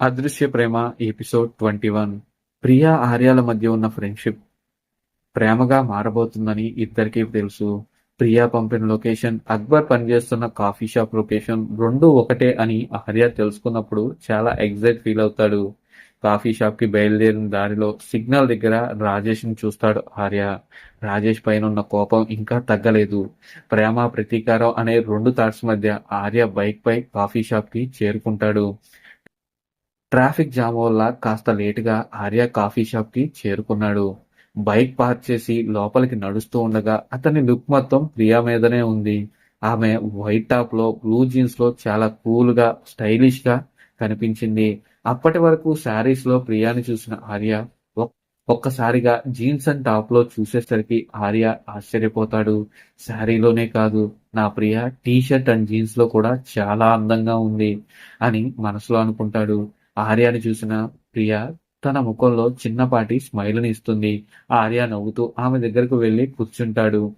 Adrushya Prema episode twenty one. Priya ఆర్యాల మధ్య ఉన్న friendship. ప్రేమగా మారబోతుందని ఇద్దరికీ తెలుసు. ప్రియా పంపిన లొకేషన్ అక్బర్ పనిచేస్తున్న కాఫీ షాప్ లొకేషన్ రెండు ఒకటే అని ఆర్య తెలుసుకున్నప్పుడు చాలా ఎగ్జైట్ ఫీల్ అవుతాడు. కాఫీ షాప్కి బయలుదేరిన దారిలో సిగ్నల్ దగ్గర రాజేష్ని చూస్తాడు ఆర్య. రాజేష్ పైన ఉన్న కోపం ఇంకా తగ్గలేదు. ప్రేమ ప్రతీకారం అనే రెండు థాట్స్ మధ్య ఆర్య బైక్ పై కాఫీ షాప్కి చేరుకుంటాడు. ట్రాఫిక్ జామ్ వల్ల కాస్త లేటుగా ఆర్య కాఫీ షాప్కి చేరుకున్నాడు. బైక్ పార్క్ చేసి లోపలికి నడుస్తూ ఉండగా అతని లుక్ మొత్తం ప్రియా మీదనే ఉంది. ఆమె వైట్ టాప్లో బ్లూ జీన్స్లో చాలా కూల్గా స్టైలిష్గా కనిపించింది. అప్పటి వరకు శారీస్లో ప్రియాని చూసిన ఆర్య ఒక్కసారిగా జీన్స్ అండ్ టాప్లో చూసేసరికి ఆర్య ఆశ్చర్యపోతాడు. శారీలోనే కాదు నా ప్రియ టీ షర్ట్ అండ్ జీన్స్లో కూడా చాలా అందంగా ఉంది అని మనసులో అనుకుంటాడు. ఆర్యాని చూసిన ప్రియ తన ముఖంలో చిన్నపాటి స్మైల్ని ఇస్తుంది. ఆర్య నవ్వుతూ ఆమె దగ్గరకు వెళ్ళి కూర్చుంటాడు.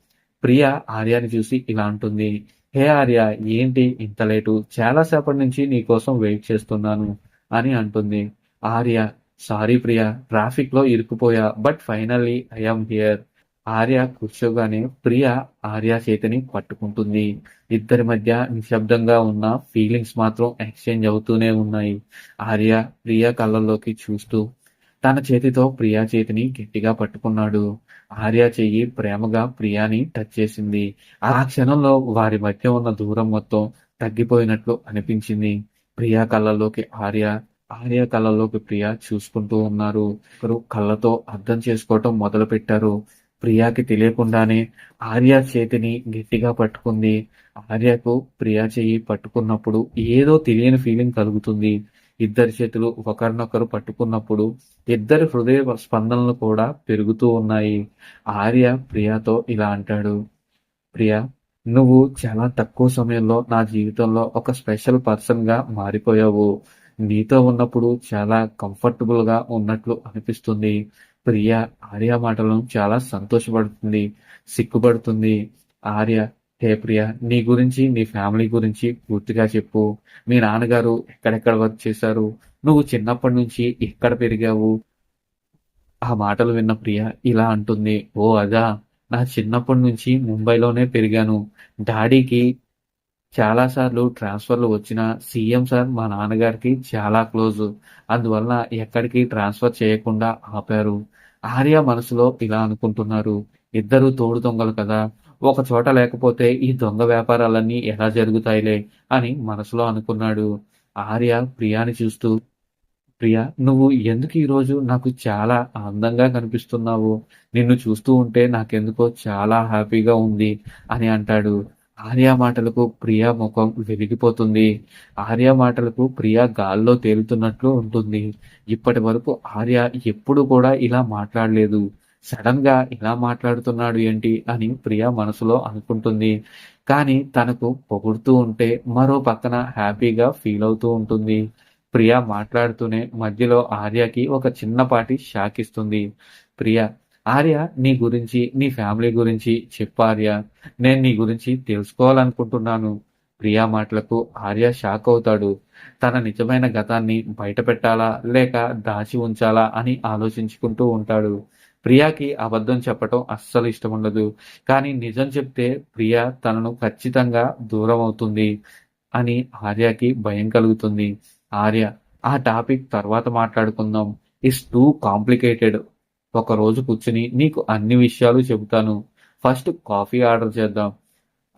ప్రియ ఆర్యాని చూసి ఇలా అంటుంది. హే ఆర్య ఏంటి ఇంత లేటు? చాలా సేపటి నుంచి నీ కోసం వెయిట్ చేస్తున్నాను అని అంటుంది. ఆర్య సారీ ప్రియ ట్రాఫిక్లో ఇరుక్కుపోయా but finally I'm here Arya కూర్చోగానే ప్రియ ఆర్య చేతిని పట్టుకుంటుంది. ఇద్దరి మధ్య నిశ్శబ్దంగా ఉన్న ఫీలింగ్స్ మాత్రం ఎక్స్చేంజ్ అవుతూనే ఉన్నాయి. ఆర్య ప్రియ కళ్ళల్లోకి చూస్తూ తన చేతితో ప్రియా చేతిని గట్టిగా పట్టుకున్నాడు. ఆర్య చెయ్యి ప్రేమగా ప్రియాని టచ్ చేసింది. ఆ క్షణంలో వారి మధ్య ఉన్న దూరం మొత్తం తగ్గిపోయినట్లు అనిపించింది. ప్రియా కళ్ళల్లోకి ఆర్య ఆర్య కళ్ళల్లోకి ప్రియా చూసుకుంటూ ఉన్నారు. ఒకరు కళ్ళతో అర్థం చేసుకోవటం మొదలు పెట్టారు ప్రియాకి తెలియకుండానే ఆర్య చేతిని గట్టిగా పట్టుకుంది. ఆర్యకు ప్రియా చెయ్యి పట్టుకున్నప్పుడు ఏదో తెలియని ఫీలింగ్ కలుగుతుంది. ఇద్దరి చేతులు ఒకరినొకరు పట్టుకున్నప్పుడు ఇద్దరి హృదయ స్పందనలు కూడా పెరుగుతూ ఉన్నాయి. ఆర్య ప్రియాతో ఇలా అంటాడు. ప్రియా నువ్వు చాలా తక్కువ సమయంలో నా జీవితంలో ఒక స్పెషల్ పర్సన్గా మారిపోయావు. నీతో ఉన్నప్పుడు చాలా కంఫర్టబుల్గా ఉన్నట్లు అనిపిస్తుంది. ప్రియ ఆర్య మాటలను చాలా సంతోషపడుతుంది సిగ్గుపడుతుంది. ఆర్య హే ప్రియ నీ గురించి నీ ఫ్యామిలీ గురించి పూర్తిగా చెప్పు. మీ నాన్నగారు ఎక్కడెక్కడ వర్క్ చేశారు? నువ్వు చిన్నప్పటి నుంచి ఎక్కడ పెరిగావు? ఆ మాటలు విన్న ప్రియ ఇలా అంటుంది. ఓ అదా నా చిన్నప్పటి నుంచి ముంబైలోనే పెరిగాను. డాడీకి చాలా సార్లు ట్రాన్స్ఫర్లు వచ్చిన సీఎం సార్ మా నాన్నగారికి చాలా క్లోజ్. అందువల్ల ఎక్కడికి ట్రాన్స్ఫర్ చేయకుండా ఆపారు. ఆర్య మనసులో ఇలా అనుకుంటున్నారు. ఇద్దరు తోడు దొంగలు కదా. ఒక చోట లేకపోతే ఈ దొంగ వ్యాపారాలన్నీ ఎలా జరుగుతాయిలే అని మనసులో అనుకున్నాడు. ఆర్య ప్రియాని చూస్తూ ప్రియా నువ్వు ఎందుకు ఈరోజు నాకు చాలా అందంగా కనిపిస్తున్నావు? నిన్ను చూస్తూ ఉంటే నాకెందుకో చాలా హ్యాపీగా ఉంది అని అంటాడు. ఆర్య మాటలకు ప్రియా ముఖం వెలిగిపోతుంది. ఆర్య మాటలకు ప్రియా గాల్లో తేలుతున్నట్లు ఉంటుంది. ఇప్పటి వరకు ఆర్య ఎప్పుడు కూడా ఇలా మాట్లాడలేదు. సడన్గా ఇలా మాట్లాడుతున్నాడు ఏంటి అని ప్రియా మనసులో అనుకుంటుంది. కానీ తనకు పొగుడుతూ ఉంటే మరో పక్కన హ్యాపీగా ఫీల్ అవుతూ ఉంటుంది. ప్రియా మాట్లాడుతూనే మధ్యలో ఆర్యకి ఒక చిన్నపాటి షాక్ ఇస్తుంది. ప్రియా ఆర్య నీ గురించి నీ ఫ్యామిలీ గురించి చెప్పు ఆర్య. నేను నీ గురించి తెలుసుకోవాలనుకుంటున్నాను. ప్రియా మాటలకు ఆర్య షాక్ అవుతాడు. తన నిజమైన గతాన్ని బయట పెట్టాలా లేక దాచి ఉంచాలా అని ఆలోచించుకుంటూ ఉంటాడు. ప్రియాకి అబద్ధం చెప్పటం అస్సలు ఇష్టం ఉండదు. కానీ నిజం చెప్తే ప్రియా తనను ఖచ్చితంగా దూరం అవుతుంది అని ఆర్యకి భయం కలుగుతుంది. ఆర్య ఆ టాపిక్ తర్వాత మాట్లాడుకుందాం. Is too complicated. ఒక రోజు కూర్చుని నీకు అన్ని విషయాలు చెబుతాను. ఫస్ట్ కాఫీ ఆర్డర్ చేద్దాం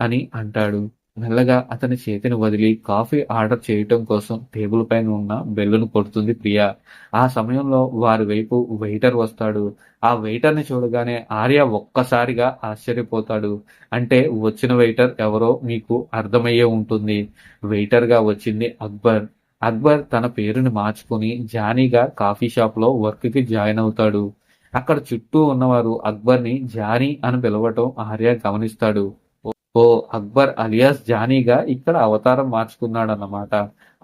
అని అంటాడు. మెల్లగా అతని చేతిని వదిలి కాఫీ ఆర్డర్ చేయటం కోసం టేబుల్ పైన ఉన్న బెల్లును కొడుతుంది ప్రియా. ఆ సమయంలో వారి వైపు వెయిటర్ వస్తాడు. ఆ వెయిటర్ని చూడగానే ఆర్య ఒక్కసారిగా ఆశ్చర్యపోతాడు. అంటే వచ్చిన వెయిటర్ ఎవరో మీకు అర్థమయ్యే ఉంటుంది. వెయిటర్గా వచ్చింది అక్బర్. అక్బర్ తన పేరుని మార్చుకుని జానీగా కాఫీ షాప్లో వర్క్కి జాయిన్ అవుతాడు. అక్కడ చుట్టూ ఉన్నవారు అక్బర్ని జానీ అని పిలవటం ఆర్య గమనిస్తాడు. ఓ అక్బర్ అలియాస్ జానీగా ఇక్కడ అవతారం మార్చుకున్నాడన్నమాట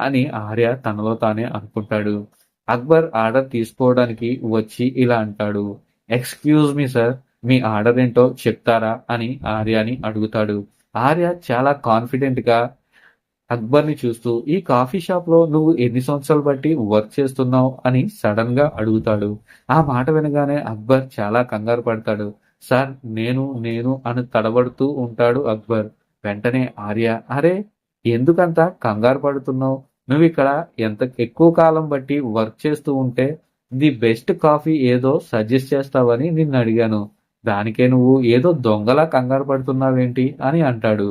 అని ఆర్య తనలో తానే అనుకుంటాడు. అక్బర్ ఆర్డర్ తీసుకోవడానికి వచ్చి ఇలా అంటాడు. ఎక్స్క్యూజ్ మీ సార్ మీ ఆర్డర్ ఏంటో చెప్తారా? అని ఆర్యాని అడుగుతాడు. ఆర్య చాలా కాన్ఫిడెంట్గా అక్బర్ని చూస్తూ ఈ కాఫీ షాప్లో నువ్వు ఎన్ని సంవత్సరాలు బట్టి వర్క్ చేస్తున్నావు? అని సడన్గా అడుగుతాడు. ఆ మాట వినగానే అక్బర్ చాలా కంగారు పడతాడు. సార్ నేను నేను అని తడబడుతూ ఉంటాడు అక్బర్. వెంటనే ఆర్య అరే ఎందుకంత కంగారు పడుతున్నావు? నువ్వు ఇక్కడ ఎంత ఎక్కువ కాలం బట్టి వర్క్ చేస్తూ ఉంటే ది బెస్ట్ కాఫీ ఏదో సజెస్ట్ చేస్తావని నిన్ను అడిగాను దానికే నువ్వు ఏదో దొంగలా కంగారు పడుతున్నావేంటి? అని అంటాడు.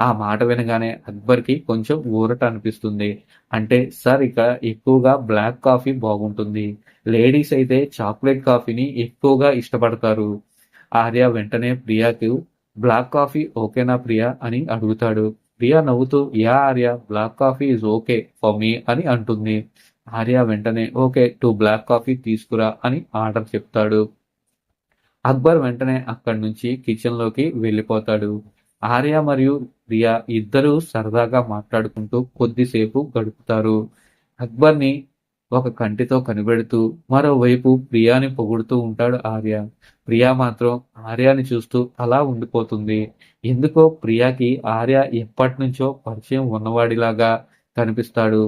ఆ మాట వినగానే అక్బర్కి కొంచెం ఊరట అనిపిస్తుంది. అంటే సార్ ఇక్కడ ఎక్కువగా బ్లాక్ కాఫీ బాగుంటుంది. లేడీస్ అయితే చాక్లెట్ కాఫీని ఎక్కువగా ఇష్టపడతారు. ఆర్య వెంటనే ప్రియాకు బ్లాక్ కాఫీ ఓకేనా ప్రియా? అని అడుగుతాడు. ప్రియా నవ్వుతూ yeah Arya black coffee is okay for me అని అంటుంది. ఆర్య వెంటనే ఓకే టూ బ్లాక్ కాఫీ తీసుకురా అని ఆర్డర్ చెప్తాడు. అక్బర్ వెంటనే అక్కడి నుంచి కిచెన్లోకి వెళ్ళిపోతాడు. ఆర్య మరియు ప్రియా ఇద్దరూ సరదాగా మాట్లాడుకుంటూ కొద్దిసేపు గడుపుతారు. అక్బర్ని ఒక కంటితో కనిపెడుతూ మరోవైపు ప్రియాని పొగుడుతూ ఉంటాడు ఆర్య. ప్రియా మాత్రం ఆర్యాని చూస్తూ అలా ఉండిపోతుంది. ఎందుకో ప్రియాకి ఆర్య ఎప్పటి నుంచో పరిచయం ఉన్నవాడిలాగా కనిపిస్తాడు.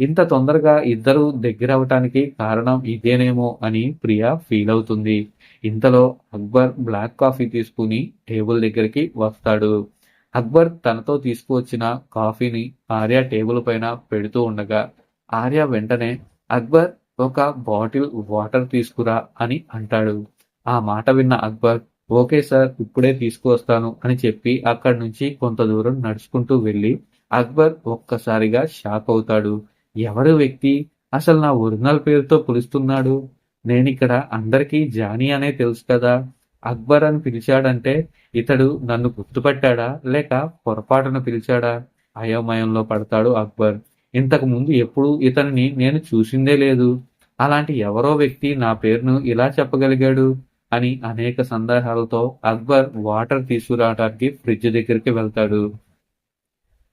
ఇంత తొందరగా ఇద్దరు దగ్గర అవటానికి కారణం ఇదేనేమో అని ప్రియా ఫీల్ అవుతుంది. ఇంతలో అక్బర్ బ్లాక్ కాఫీ తీసుకుని టేబుల్ దగ్గరికి వస్తాడు. అక్బర్ తనతో తీసుకువచ్చిన కాఫీని ఆర్య టేబుల్ పైన పెడుతూ ఉండగా ఆర్య వెంటనే అక్బర్ ఒక బాటిల్ వాటర్ తీసుకురా అని అంటాడు. ఆ మాట విన్న అక్బర్ ఓకే సార్ ఇప్పుడే తీసుకువస్తాను అని చెప్పి అక్కడి నుంచి కొంత దూరం నడుచుకుంటూ వెళ్ళి అక్బర్ ఒక్కసారిగా షాక్ అవుతాడు. ఎవరు వ్యక్తి? అసలు నా ఒరిజినల్ పేరుతో పిలుస్తున్నాడు? నేనిక్కడ అందరికీ జానీ అనే తెలుసు కదా? అక్బర్ అని పిలిచాడంటే ఇతడు నన్ను గుర్తుపట్టాడా? లేక పొరపాటున పిలిచాడా? అయోమయంలో పడతాడు అక్బర్. ఇంతకు ముందు ఎప్పుడు ఇతనిని నేను చూసిందే లేదు. అలాంటి ఎవరో వ్యక్తి నా పేరును ఇలా చెప్పగలిగాడు? అని అనేక సందేహాలతో అక్బర్ వాటర్ తీసుకురావడానికి ఫ్రిడ్జ్ దగ్గరికి వెళ్తాడు.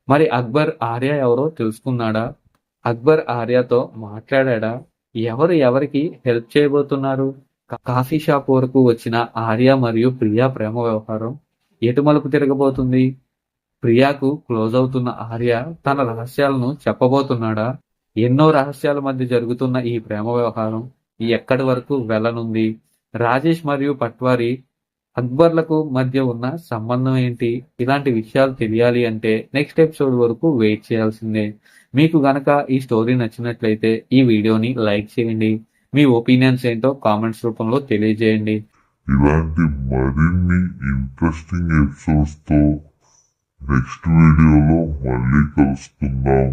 మరి అక్బర్ ఆర్య ఎవరో తెలుసుకున్నాడా? అక్బర్ ఆర్యతో మాట్లాడా ఎవరు ఎవరికి హెల్ప్ చేయబోతున్నారు? కాఫీ షాప్ వరకు వచ్చిన ఆర్య మరియు ప్రియా ప్రేమ వ్యవహారం ఎటు మలుపు తిరగబోతుంది? ప్రియాకు క్లోజ్ అవుతున్న ఆర్య తన రహస్యాలను చెప్పబోతున్నాడా? ఎన్నో రహస్యాల మధ్య జరుగుతున్న ఈ ప్రేమ వ్యవహారం ఎక్కడి వరకు వెళ్ళనుంది? రాజేష్ మరియు పట్వారి అక్బర్లకు మధ్య ఉన్న సంబంధం ఏంటి? ఇలాంటి విషయాలు తెలియాలి అంటే నెక్స్ట్ ఎపిసోడ్ వరకు వెయిట్ చేయాల్సిందే. మీకు గనక ఈ స్టోరీ నచ్చినట్లయితే ఈ వీడియోని లైక్ చేయండి. మీ ఒపీనియన్స్ ఏంటో కామెంట్స్ రూపంలో తెలియజేయండి. ఇలాంటి మరిన్ని ఇంట్రెస్టింగ్ ఎపిసోడ్స్తో నెక్స్ట్ వీడియోలో మళ్ళీ కలుసుకుందాం